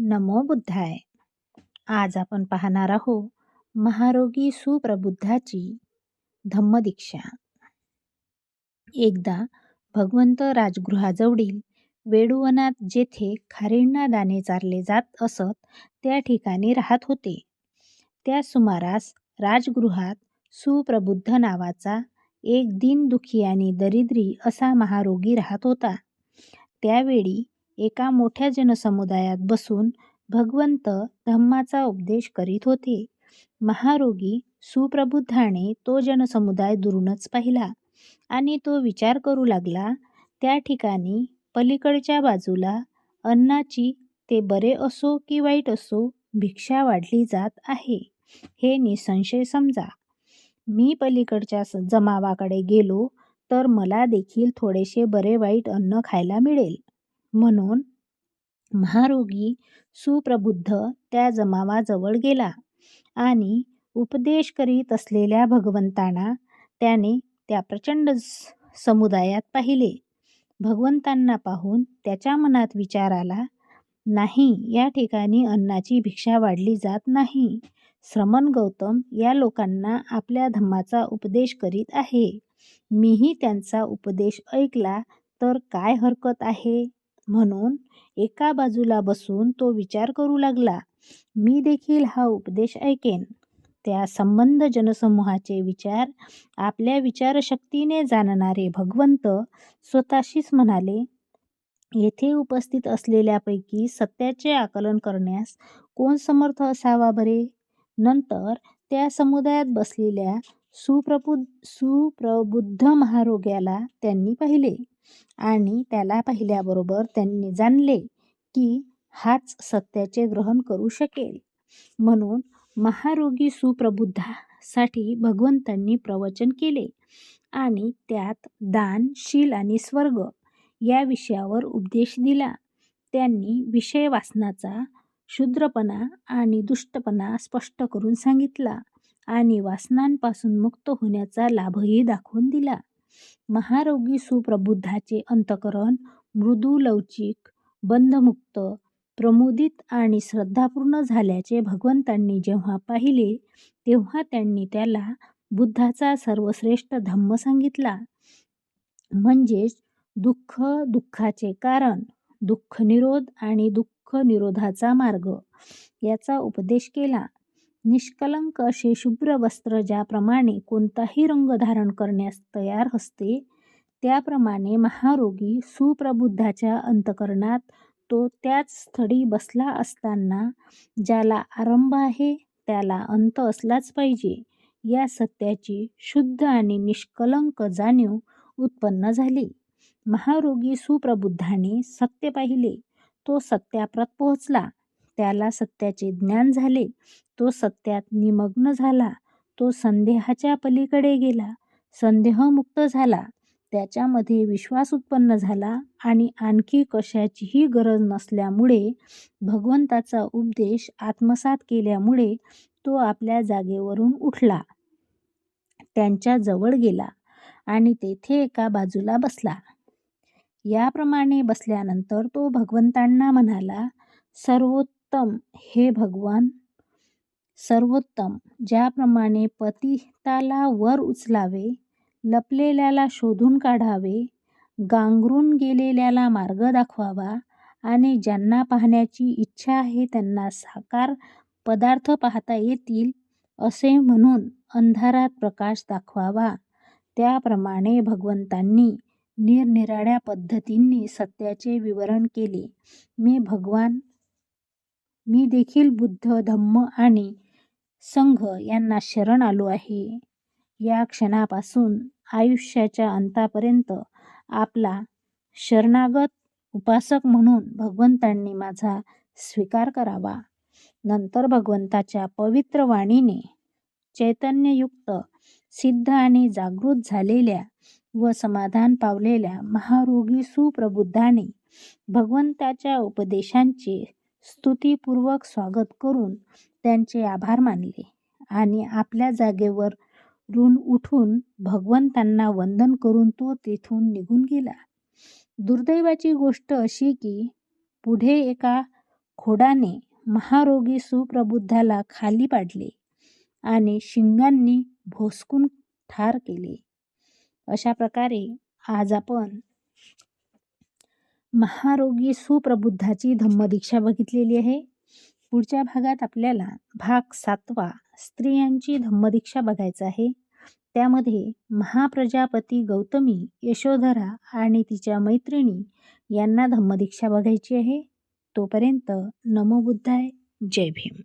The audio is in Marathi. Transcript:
नमो बुद्धाय. आज आपण पाहणार आहोत महारोगी सुप्रबुद्धाची धम्मदीक्षा. एकदा भगवंत राजगृहाजवळील वेडुवनात जेथे खारींना दाणे चारले जात असत त्या ठिकाणी राहत होते. त्या सुमारास राजगृहात सुप्रबुद्ध नावाचा एक दिनदुखी आणि दरिद्री असा महारोगी राहत होता. त्यावेळी एका मोठ्या जनसमुदायात बसून भगवंत धम्माचा उपदेश करीत होते. महारोगी सुप्रबुद्धाने तो जनसमुदाय दुरूनच पाहिला आणि तो विचार करू लागला त्या ठिकाणी पलीकडच्या बाजूला अन्नाची ते बरे असो की वाईट असो भिक्षा वाढली जात आहे हे निसंशय समजा. मी पलीकडच्या जमावाकडे गेलो तर मला देखील थोडेसे बरे वाईट अन्न खायला मिळेल. म्हणून महारोगी सुप्रबुद्ध त्या जमावाजवळ गेला आणि उपदेश करीत असलेल्या भगवंतांना त्याने त्या प्रचंड समुदायात पाहिले. भगवंतांना पाहून त्याच्या मनात विचार आला नाही या ठिकाणी अन्नाची भिक्षा वाढली जात नाही. श्रमण गौतम या लोकांना आपल्या धम्माचा उपदेश करीत आहे. मीही त्यांचा उपदेश ऐकला तर काय हरकत आहे? म्हणून एका बाजूला बसून तो विचार करू लागला मी देखील हा उपदेश ऐकेन. त्या संबंध जनसमूहाचे विचार आपल्या विचारशक्तीने जाणणारे भगवंत स्वतःशीच म्हणाले येथे उपस्थित असलेल्यापैकी सत्याचे आकलन करण्यास कोण समर्थ असावा बरे? नंतर त्या समुदायात बसलेल्या सुप्रबुद्ध सुप्रबुद्ध महारोग्याला त्यांनी पाहिले. आणि त्याला पाहिल्याबरोबर त्यांनी जाणले की हाच सत्याचे ग्रहण करू शकेल. म्हणून महारोगी सुप्रबुद्धासाठी भगवंतांनी प्रवचन केले आणि त्यात दान शील आणि स्वर्ग या विषयावर उपदेश दिला. त्यांनी विषय वासनाचा शूद्रपणा आणि दुष्टपणा स्पष्ट करून सांगितला आणि वासनांपासून मुक्त होण्याचा लाभही दाखवून दिला. महारोगी सुप्रबुद्धाचे अंतकरण मृदू लवचिक बंधमुक्त प्रमुदित आणि श्रद्धापूर्ण झाल्याचे भगवंतांनी जेव्हा पाहिले तेव्हा त्यांनी त्याला बुद्धाचा सर्वश्रेष्ठ धम्म सांगितला. म्हणजेच दुःख दुःखाचे कारण दुःख निरोध आणि दुःख निरोधाचा मार्ग याचा उपदेश केला. निष्कलंक असे शुभ्र वस्त्र ज्याप्रमाणे कोणताही रंग धारण करण्यास तयार असते त्याप्रमाणे महारोगी सुप्रबुद्धाच्या अंतकरणात तो त्याच स्थळी बसला असताना ज्याला आरंभ आहे त्याला अंत असलाच पाहिजे. या सत्याची शुद्ध आणि निष्कलंक जाणीव उत्पन्न झाली. महारोगी सुप्रबुद्धाने सत्य पाहिले. तो सत्याप्रत पोहोचला. त्याला सत्याचे ज्ञान झाले. तो सत्यात निमग्न झाला. तो संदेहाच्या पलीकडे गेला. संदेहमुक्त झाला. त्याच्यामध्ये विश्वास उत्पन्न झाला आणि आणखी कशाचीही गरज नसल्यामुळे भगवंताचा उपदेश आत्मसात केल्यामुळे तो आपल्या जागेवरून उठला. त्यांच्या जवळ गेला आणि तेथे एका बाजूला बसला. याप्रमाणे बसल्यानंतर तो भगवंतांना म्हणाला सर्वोत्तम हे भगवान सर्वोत्तम. ज्याप्रमाणे पतिताला वर उचलावे लपलेल्याला शोधून काढावे गांगरून गेलेल्याला मार्ग दाखवावा आणि ज्यांना पाहण्याची इच्छा आहे त्यांना साकार पदार्थ पाहता येतील असे म्हणून अंधारात प्रकाश दाखवावा. त्याप्रमाणे भगवंतांनी निरनिराळ्या पद्धतींनी सत्याचे विवरण केले. मी भगवान मी देखील बुद्ध धम्म आणि संघ यांना शरण आलो आहे. या क्षणापासून आयुष्याच्या अंतापर्यंत आपला शरणागत उपासक म्हणून भगवंतांनी माझा स्वीकार करावा. नंतर भगवंताच्या पवित्र वाणीने चैतन्ययुक्त सिद्ध आणि जागृत झालेल्या व समाधान पावलेल्या महारोगी सुप्रबुद्धाने भगवंताच्या उपदेशांचे स्तुतीपूर्वक स्वागत करून त्यांचे आभार मानले आणि आपल्या जागेवर रून उठून भगवंतांना वंदन करून तो तेथून निघून गेला. दुर्दैवाची गोष्ट अशी की पुढे एका खोडाने महारोगी सुप्रबुद्धाला खाली पाडले आणि शिंगांनी भोसकून ठार केले. अशा प्रकारे आज आपण महारोगी सुप्रबुद्धाची धम्मदीक्षा बघितलेली आहे. पुढच्या भागात आपल्याला भाग सातवा स्त्रियांची धम्मदीक्षा बघायचा आहे. त्यामध्ये महाप्रजापती गौतमी यशोधरा आणि तिच्या मैत्रिणी यांना धम्मदीक्षा बघायची आहे. तोपर्यंत नमो बुद्धाय जय भीम.